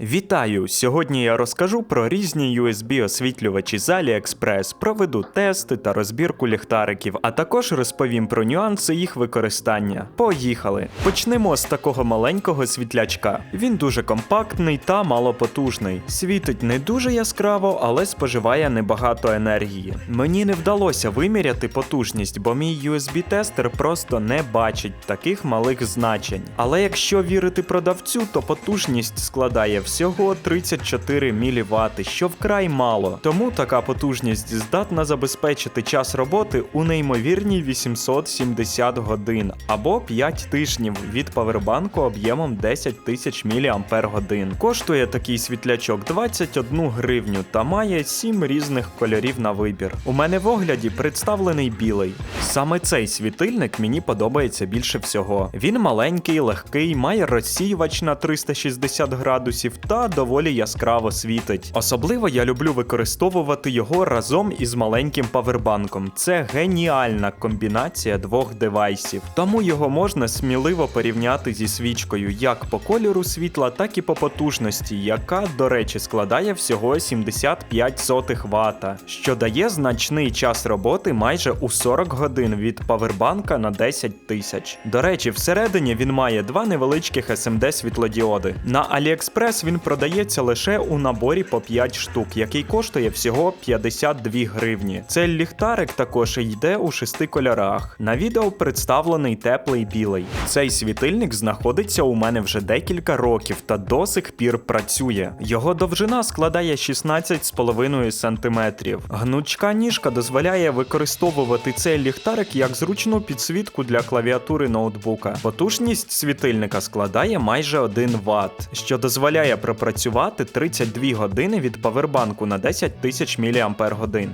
Вітаю! Сьогодні я розкажу про різні USB освітлювачі з AliExpress, проведу тести та розбірку ліхтариків, а також розповім про нюанси їх використання. Поїхали! Почнемо з такого маленького світлячка. Він дуже компактний та малопотужний. Світить не дуже яскраво, але споживає небагато енергії. Мені не вдалося виміряти потужність, бо мій USB-тестер просто не бачить таких малих значень. Але якщо вірити продавцю, то потужність складає всього 34 мВт, що вкрай мало. Тому така потужність здатна забезпечити час роботи у неймовірні 870 годин або 5 тижнів від павербанку об'ємом 10 тисяч мАч. Коштує такий світлячок 21 гривню та має 7 різних кольорів на вибір. У мене в огляді представлений білий. Саме цей світильник мені подобається більше всього. Він маленький, легкий, має розсіювач на 360 градусів та доволі яскраво світить. Особливо я люблю використовувати його разом із маленьким павербанком. Це геніальна комбінація двох девайсів, тому його можна сміливо порівняти зі свічкою як по кольору світла, так і по потужності, яка, до речі, складає всього 75 сотих Вт, що дає значний час роботи майже у 40 годин від павербанка на 10 тисяч. До речі, всередині він має два невеличких SMD світлодіоди. На AliExpress він продається лише у наборі по 5 штук, який коштує всього 52 гривні. Цей ліхтарик також йде у шести кольорах. На відео представлений теплий білий. Цей світильник знаходиться у мене вже декілька років та до сих пір працює. Його довжина складає 16,5 см. Гнучка ніжка дозволяє використовувати цей ліхтарик як зручну підсвітку для клавіатури ноутбука. Потужність світильника складає майже 1 Вт, що дозволяє пропрацювати 32 години від павербанку на 10 тисяч мАч.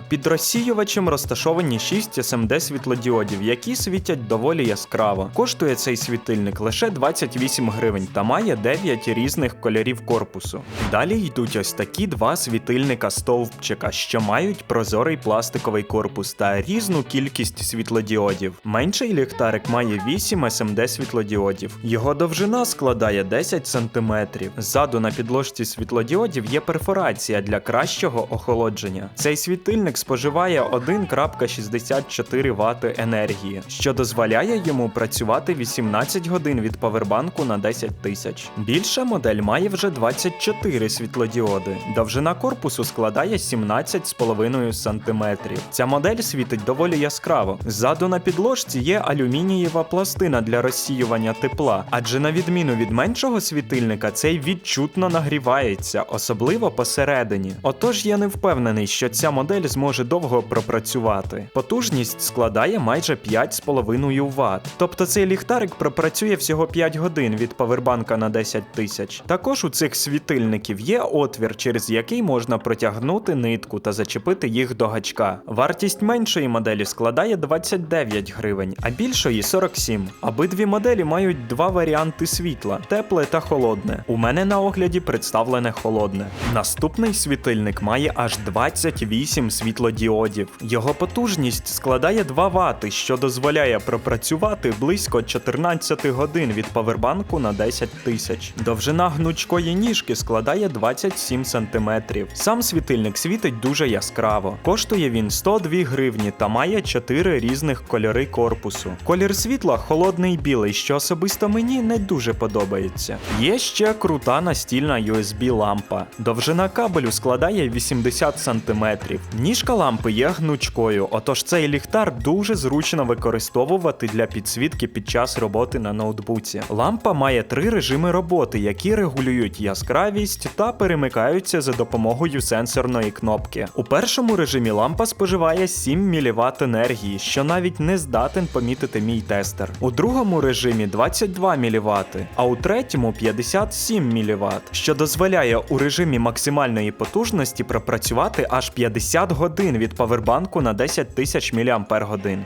Під розсіювачем розташовані 6 SMD світлодіодів, які світять доволі яскраво. Коштує цей світильник лише 28 гривень та має 9 різних кольорів корпусу. Далі йдуть ось такі два світильника стовпчика, що мають прозорий пластиковий корпус та різну кількість світлодіодів. Менший ліхтарик має 8 SMD світлодіодів. Його довжина складає 10 см. Ззаду на підложці світлодіодів є перфорація для кращого охолодження. Цей світильник споживає 1,64 Вт енергії, що дозволяє йому працювати 18 годин від павербанку на 10 тисяч. Більша модель має вже 24 світлодіоди. Довжина корпусу складає 17,5 см. Ця модель світить доволі яскраво. Ззаду на підложці є алюмінієва пластина для розсіювання тепла, адже на відміну від меншого світильника, цей відчутно нагрівається, особливо посередині. Отож я не впевнений, що ця модель зможе довго пропрацювати. Потужність складає майже 5,5 Вт. Тобто цей ліхтарик пропрацює всього 5 годин від павербанка на 10 тисяч. Також у цих світильників є отвір, через який можна протягнути нитку та зачепити їх до гачка. Вартість меншої моделі складає 29 гривень, а більшої 47. Обидві моделі мають два варіанти світла тепле та холодне. У мене на огляді представлене холодне. Наступний світильник має аж 28 світлодіодів. Його потужність складає 2 Вт, що дозволяє пропрацювати близько 14 годин від павербанку на 10 тисяч. Довжина гнучкої ніжки складає 27 см. Сам світильник світить дуже яскраво. Коштує він 102 гривні та має 4 різних кольори корпусу. Колір світла холодний білий, що особисто мені не дуже подобається. Є ще крута настільна USB лампа. Довжина кабелю складає 80 см. Ніжка лампи є гнучкою, отож цей ліхтар дуже зручно використовувати для підсвітки під час роботи на ноутбуці. Лампа має три режими роботи, які регулюють яскравість та перемикаються за допомогою сенсорної кнопки. У першому режимі лампа споживає 7 мВт енергії, що навіть не здатен помітити мій тестер. У другому режимі 22 мВт, а у третьому 57 мВт, що дозволяє у режимі максимальної потужності пропрацювати аж 50 годин від павербанку на 10 тисяч мАч.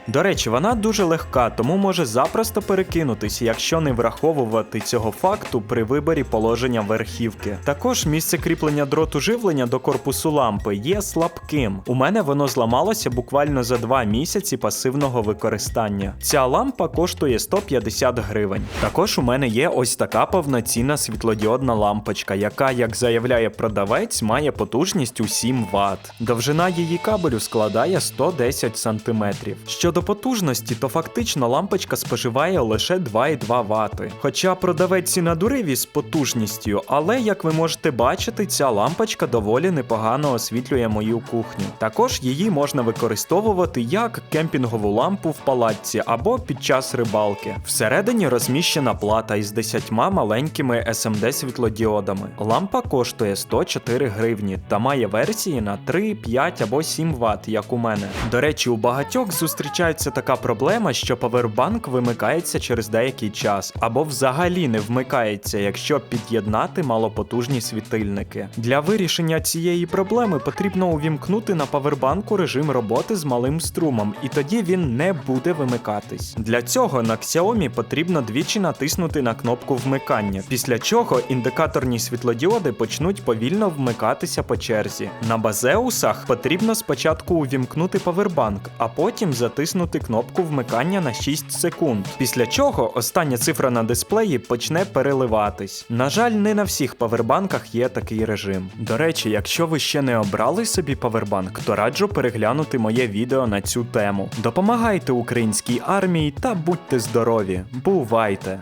До речі, вона дуже легка, тому може запросто перекинутись, якщо не враховувати цього факту при виборі положення верхівки. Також місце кріплення дроту живлення до корпусу лампи є слабким. У мене воно зламалося буквально за 2 місяці пасивного використання. Ця лампа коштує 150 гривень. Також у мене є ось така повноцінна світлодіодна лампа лампочка, яка, як заявляє продавець, має потужність у 7 Вт. Довжина її кабелю складає 110 см. Щодо потужності, то фактично лампочка споживає лише 2,2 Вт. Хоча продавець і надурив із потужністю, але як ви можете бачити, ця лампочка доволі непогано освітлює мою кухню. Також її можна використовувати як кемпінгову лампу в палатці або під час рибалки. Всередині розміщена плата із 10 маленькими SMD світлодіодами. Лампа коштує 104 гривні та має версії на 3, 5 або 7 Вт, як у мене. До речі, у багатьох зустрічається така проблема, що павербанк вимикається через деякий час, або взагалі не вмикається, якщо під'єднати малопотужні світильники. Для вирішення цієї проблеми потрібно увімкнути на павербанку режим роботи з малим струмом, і тоді він не буде вимикатись. Для цього на Xiaomi потрібно двічі натиснути на кнопку вмикання, після чого індикаторні світлодіоди почнуть повільно вмикатися по черзі. На базеусах потрібно спочатку увімкнути павербанк, а потім затиснути кнопку вмикання на 6 секунд. Після чого остання цифра на дисплеї почне переливатись. На жаль, не на всіх павербанках є такий режим. До речі, якщо ви ще не обрали собі павербанк, то раджу переглянути моє відео на цю тему. Допомагайте українській армії та будьте здорові. Бувайте!